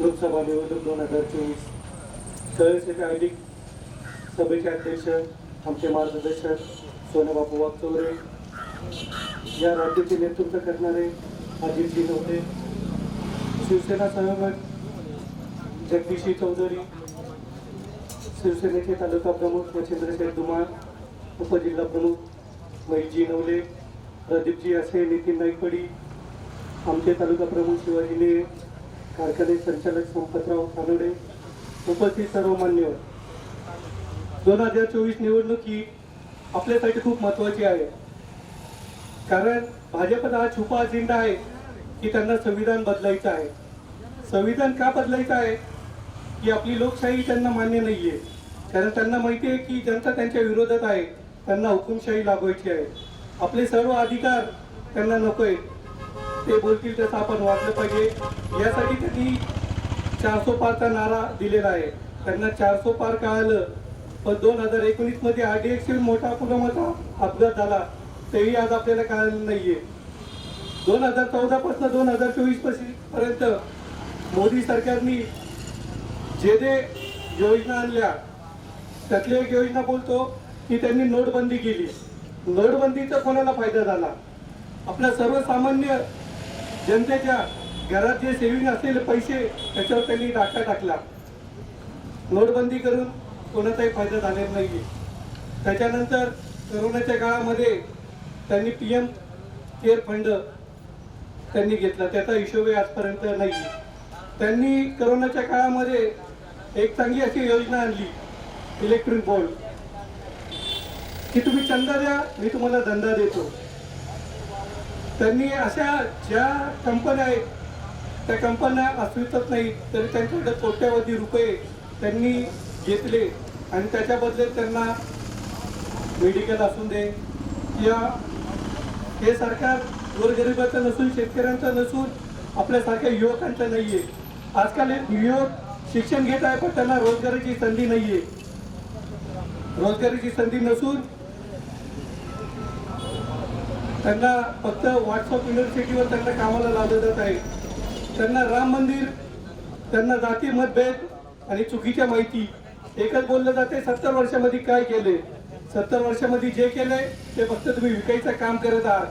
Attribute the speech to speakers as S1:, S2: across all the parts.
S1: लोकसभा निवडणूक दोन हजार चोवीस. सहर्षेचे आयोजित सभेचे अध्यक्ष आमचे मार्गदर्शक सोनबापू वागचौरे या राज्याचे नेतृत्व करणारे अजितजी नव्हते. शिवसेना सहमत जगदीशी चौधरी. शिवसेनेचे तालुका प्रमुख मच्छिंद्रशेठ धुमाळ उपजिल्हा प्रमुख महेशजी नवले प्रदीपजी असे नितीन नाईकपडी आमचे तालुका प्रमुख शिवाजी ने कारखाने संचालक संपतराव खानोडे उपस्थित सर्व मान्यवर दोन हजार चोवीस निवडणूक ही आपल्यासाठी खूप महत्वाची आहे. कारण भाजपचा हा छुपा अजेंडा आहे की त्यांना संविधान बदलायचं आहे. संविधान का बदलायचं आहे? की आपली लोकशाही त्यांना मान्य नाहीये. कारण त्यांना माहिती आहे की जनता त्यांच्या विरोधात आहे. त्यांना हुकुमशाही लागवायची आहे. आपले सर्व अधिकार त्यांना नको आहे ते बोलतील तसं आपण वाटलं पाहिजे. यासाठी त्यांनी चारसो पारचा नारा दिलेला आहे. त्यांना चारसो पार कळालं. पण दोन हजार एकोणीसमध्ये आरडीएक्स मोठा पुलवामाचा अपघात झाला. तेही आज आपल्याला कळालं नाहीये. दोन हजार चौदा पासून दोन हजार चोवीसपर्यंत मोदी सरकारने जे जे योजना आणल्या त्यातली एक योजना बोलतो की त्यांनी नोटबंदी केली. नोटबंदीचा कोणाला फायदा झाला? आपल्या सर्वसामान्य जनतेच्या घरात जे सेव्हिंग असलेले पैसे त्याच्यावर त्यांनी डाका टाकला. नोटबंदी करून कोणाचाही फायदा झालेला नाही त्याच्यानंतर करोनाच्या काळामध्ये त्यांनी पी एम केअर फंड त्यांनी घेतला. त्याचा हिशोबही आजपर्यंत नाही त्यांनी करोनाच्या काळामध्ये एक चांगली अशी योजना आणली इलेक्ट्रिक बोर्ड. की तुम्ही चंदा द्या मी तुम्हाला धंदा देतो. त्यांनी अशा ज्या कंपन्या आहेत त्या कंपन्या अस्तित्वात नाहीत तरी त्यांच्याकडे कोट्यावधी रुपये त्यांनी घेतले आणि त्याच्या बदले त्यांना मेडिकल असू दे किंवा हे सरकार गोरगरिबाचं नसून शेतकऱ्यांचं नसून आपल्यासारख्या युवकांचं आहे आजकाल एक युवक शिक्षण घेत आहे पण त्यांना रोजगाराची संधी नाही आहे रोजगाराची संधी नसून त्यांना फक्त व्हॉट्सअप युनिव्हर्सिटीवर त्यांना कामाला लावलं जात आहे. त्यांना राम मंदिर त्यांना जाती मतभेद आणि चुकीच्या माहिती. एकच बोललं जाते सत्तर वर्षामध्ये काय केले? सत्तर वर्षामध्ये जे केलंय ते फक्त तुम्ही विकायचं काम करत आहात.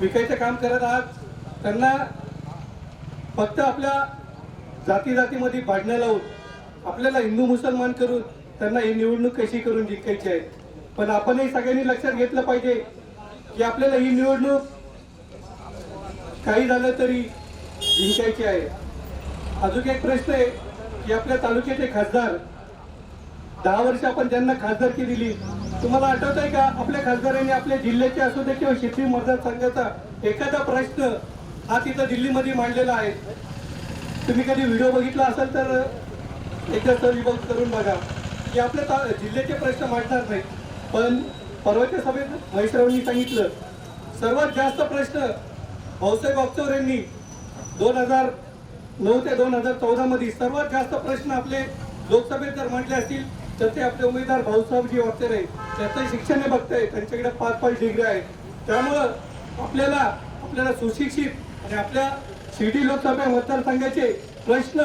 S1: विकायचं काम करत आहात. त्यांना फक्त आपल्या जाती जातीमध्ये भांडणं लावून आपल्याला हिंदू मुसलमान करून त्यांना ही निवडणूक कशी करून जिंकायची आहे? पण आपणही सगळ्यांनी लक्षात घेतलं पाहिजे की आपल्याला ही निवडणूक काही झालं तरी जिंकायची आहे. अजून एक प्रश्न आहे की आपल्या तालुक्याचे खासदार दहा वर्ष आपण ज्यांना खासदारकी दिली तुम्हाला आठवत आहे का आपल्या खासदारांनी आपल्या जिल्ह्याचे असू दे किंवा शेती मतदारसंघाचा एखादा प्रश्न हा तिथं दिल्लीमध्ये मांडलेला आहे. तुम्ही कधी व्हिडिओ बघितला असेल तर एकदा सर्च करून बघा की आपल्या जिल्ह्याचे प्रश्न मांडणार नाही पण परवाच्या सभेत महेशरावांनी सांगितलं सर्वात जास्त प्रश्न भाऊसाहेब वागचौर यांनी दोन हजार नऊ ते दोन हजार चौदामध्ये सर्वात जास्त प्रश्न आपले लोकसभेत जर म्हटले असतील तर ते आपले उमेदवार भाऊसाहेबजी वागचौर आहे त्याचं शिक्षण हे बघताय त्यांच्याकडे पाच पाच डिग्री आहेत त्यामुळं आपल्याला आपल्याला सुशिक्षित आणि आपल्या शिर्डी लोकसभा मतदारसंघाचे प्रश्न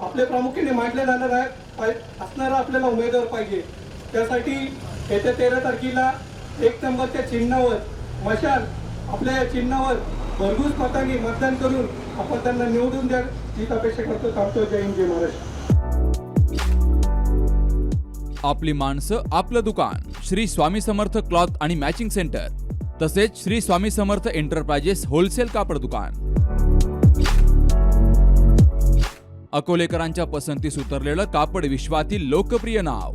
S1: आपले प्रामुख्याने मांडले जाणार आहे असणारा आपल्याला उमेदवार पाहिजे. त्यासाठी येत्या तेरा तारखेला एक नंबरच्या चिन्हावर मशाल आपल्या या चिन्हावर भरघूस मतांनी मतदान करून आपण त्यांना निवडून द्या. हीच अपेक्षा करतो थांबतो जय हिंद जय महाराष्ट्र.
S2: आपली माणसं आपलं दुकान. श्री स्वामी समर्थ क्लॉथ आणि मॅचिंग सेंटर. तसेच श्री स्वामी समर्थ एंटरप्राइजेस होलसेल कापड दुकान. अकोलेकरांच्या पसंतीस उतरलेलं कापड विश्वातील लोकप्रिय नाव.